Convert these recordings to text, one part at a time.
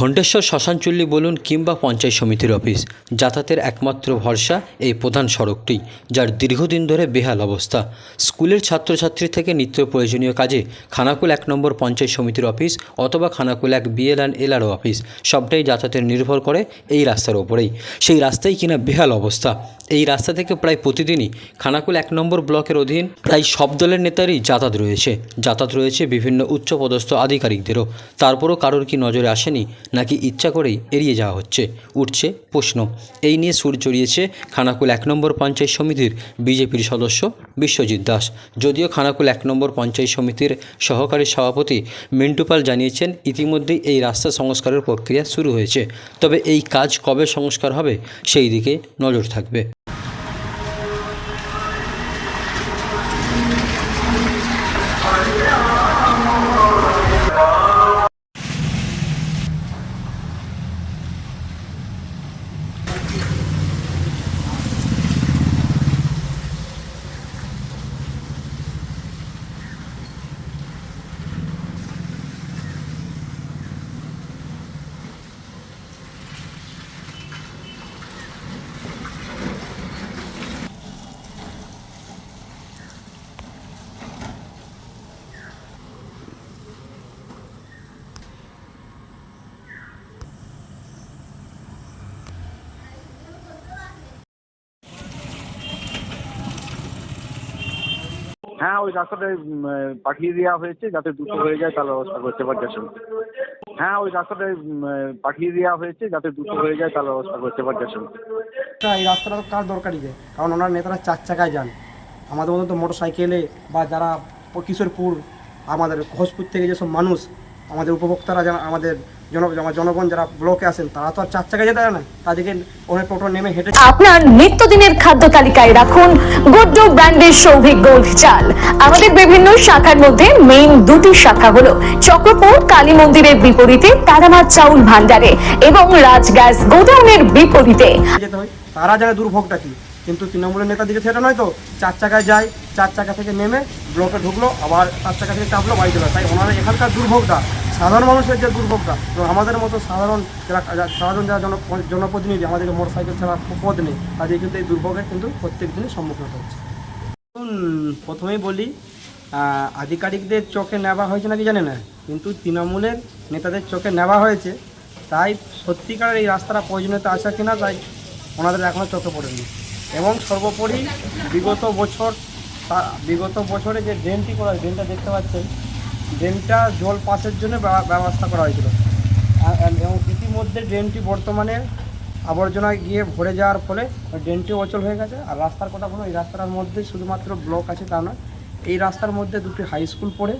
ঘণ্টেশ্বর শ্মশানচুল্লি বলুন কিংবা পঞ্চায়েত সমিতির অফিস, যাতায়াতের একমাত্র ভরসা এই প্রধান সড়কটি, যার দীর্ঘদিন ধরে বেহাল অবস্থা। স্কুলের ছাত্রছাত্রী থেকে নিত্য প্রয়োজনীয় কাজে খানাকুল এক নম্বর পঞ্চায়েত সমিতির অফিস অথবা খানাকুল এক বিএল অ্যান্ড এলআরও অফিস, সবটাই যাতায়াতের নির্ভর করে এই রাস্তার ওপরেই। সেই রাস্তাই কিনা বেহাল অবস্থা। এই রাস্তা থেকে প্রায় প্রতিদিনই খানাকুল এক নম্বর ব্লকের অধীন প্রায় সব দলের নেতারই যাতায়াত রয়েছে। যাতায়াত রয়েছে বিভিন্ন উচ্চপদস্থ আধিকারিকদেরও। তারপরও কারোর কি নজরে আসেনি? নাকি ইচ্ছা করেই এড়িয়ে যাওয়া হচ্ছে? উঠছে প্রশ্ন। এই নিয়ে সুর চড়িয়েছে খানাকুল এক নম্বর পঞ্চায়েত সমিতির বিজেপির সদস্য বিশ্বজিৎ দাস। যদিও খানাকুল এক নম্বর পঞ্চায়েত সমিতির সহকারী সভাপতি মিন্টু পাল জানিয়েছেন, ইতিমধ্যেই এই রাস্তা সংস্কারের প্রক্রিয়া শুরু হয়েছে। তবে এই কাজ কবে সংস্কার হবে, সেই দিকে নজর থাকবে। হ্যাঁ ওই রাস্তাটা পাঠিয়ে দেওয়া হয়েছে, যাতে দ্রুত হয়ে যায়, তার ব্যবস্থা করতে সমিতি হ্যাঁ ওই রাস্তাটা পাঠিয়ে দেওয়া হয়েছে, যাতে দ্রুত হয়ে যায়, তার ব্যবস্থা করতে তা এই রাস্তাটা তো কার দরকারই যে কারণ ওনার নেতারা চার চাকায় যান। আমাদের মতো মোটর সাইকেলে বা যারা কিশোরপুর, আমাদের, ঘোষপুর থেকে যেসব মানুষ, আমাদের উপভোক্তারা যারা, আমাদের জন জনগণ যারা ব্লকে আসেন তারা তো আর চার চাকায় যেতে না। তাদেরকে ওখানে টোটো নেমে হেঁটে আপনার নিত্যদিনের খাদ্য তালিকায় রাখুন গুড্ডু ব্র্যান্ডের সৌভিক গোল্ড চাল। আমাদের বিভিন্ন শাখার মধ্যে মেইন দুটি শাখা হলো চক্রপুর কালী মন্দিরের বিপরীতে তারামাত চাউল ভান্ডারে এবং রাজ গ্যাস গোডাউনের বিপরীতে। যেতে হয়। তারা জানে দুর্ভোগটা কি কিন্তু তৃণমূলের নেতাদিকে সেটা নয় তো। চার চাকায় যায় চার চাকা থেকে নেমে ব্লকে ঢুকলো আবার চার চাকা থেকে চাপলো বাড়ি চলে তাই ওনারা এখানকার দুর্ভোগটা সাধারণ মানুষের যে দুর্ভোগটা আমাদের মতো সাধারণ যারা সাধারণ যারা জন জনপ্রতিনিধি আমাদের মোটর সাইকেল ছাড়া পদ নেই, তাদের কিন্তু এই দুর্ভোগের কিন্তু প্রত্যেক দিনই সম্মুখীন হতে হচ্ছে। প্রথমেই বলি আধিকারিকদের চোখে নেওয়া হয়েছে নাকি জানি না, কিন্তু তৃণমূলের নেতাদের চোখে নেওয়া হয়েছে। তাই সত্যিকারের এই রাস্তাটা প্রয়োজনীয়তা আছে কিনা, তাই ওনাদের এখনও চোখে পড়েনি। এবং সর্বোপরি বিগত বছর বিগত বছরে যে ড্রেনটি করা ড্রেনটা দেখতে পাচ্ছেন ড্রেনটা জল পাসের জন্য ব্যবস্থা করা হয়েছিল। এবং ইতিমধ্যে ড্রেনটি বর্তমানে আবর্জনায় গিয়ে ভরে যাওয়ার ফলে ড্রেনটি অচল হয়ে গেছে। আর রাস্তার কথা বলো এই রাস্তার মধ্যে শুধুমাত্র ব্লক আছে তা নয়, এই রাস্তার মধ্যে দুটি হাই স্কুল পড়ে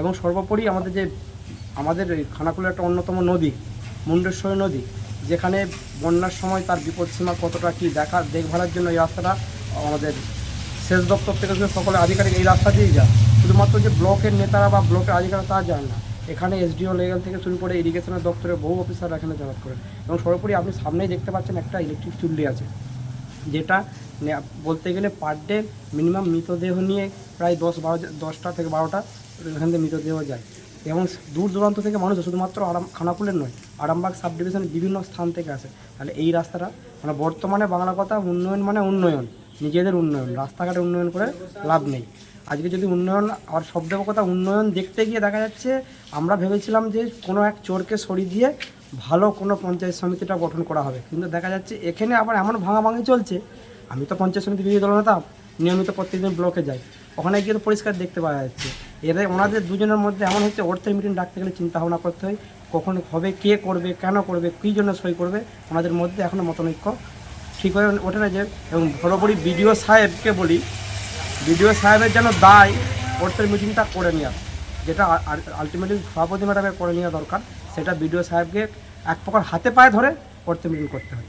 এবং সর্বোপরি আমাদের যে, আমাদের খানাকুলের একটা অন্যতম নদী, মুন্ডেশ্বরী নদী, যেখানে বন্যার সময় তার বিপদসীমা কতটা কী দেখা, দেখভালের জন্য এই রাস্তাটা আমাদের সেচ দপ্তর থেকে সকলে আধিকারিক এই রাস্তা দিয়েই যায়। শুধুমাত্র যে ব্লকের নেতারা বা ব্লকের আধিকারিক তা যায় না। এখানে এসডিও লেভেল থেকে শুরু করে ইরিগেশনের দপ্তরে বহু অফিসাররা এখানে যাতায়াত করেন। এবং সর্বোপরি আপনি সামনেই দেখতে পাচ্ছেন একটা ইলেকট্রিক চুল্লি আছে, যেটা বলতে গেলে পার ডে মিনিমাম মৃতদেহ নিয়ে প্রায় দশ বারো দশটা থেকে বারোটা এখান থেকে মৃতদেহ যায়। এবং দূর দূরান্ত থেকে মানুষ শুধুমাত্র আরাম, খানাকুলের নয়, আরামবাগ সাব ডিভিশনের বিভিন্ন স্থান থেকে আসে। তাহলে এই রাস্তাটা মানে বর্তমানে বাংলা কথা উন্নয়ন মানে উন্নয়ন, নিজেদের উন্নয়ন রাস্তাঘাটে উন্নয়ন করে লাভ নেই। আজকে যদি উন্নয়ন আর সব কথা উন্নয়ন দেখতে গিয়ে দেখা যাচ্ছে, আমরা ভেবেছিলাম যে কোনো এক চোরকে সরিয়ে দিয়ে ভালো কোনো পঞ্চায়েত সমিতিটা গঠন করা হবে। কিন্তু দেখা যাচ্ছে এখানে আবার এমন ভাঙাভাঙি চলছে, আমি তো পঞ্চায়েত সমিতি বিরোধী দলনেতা নিয়মিত প্রত্যেকদিন ব্লকে যাই, ওখানে গিয়ে তো পরিষ্কার দেখতে পাওয়া যাচ্ছে। এরা ওনাদের দুজনের মধ্যে এমন হচ্ছে, অর্থের মিটিং ডাকতে গেলে চিন্তা ভাবনা করতে হয়, কখন হবে, কে করবে, কেন করবে, কী জন্য সই করবে, ওনাদের মধ্যে এখনও মতনৈক্য ঠিক হয়ে ওঠে না যে, এবং সর্বোপরি বিডিও সাহেবকে বলি বিডিও সাহেবের যেন দায় অর্থের মিটিংটা করে নেওয়া যেটা আলটিমেটলি সভাপতি ম্যাডামের করে নেওয়া দরকার, সেটা বিডিও সাহেবকে এক প্রকার হাতে পায়ে ধরে অর্থের মিটিং করতে হয়।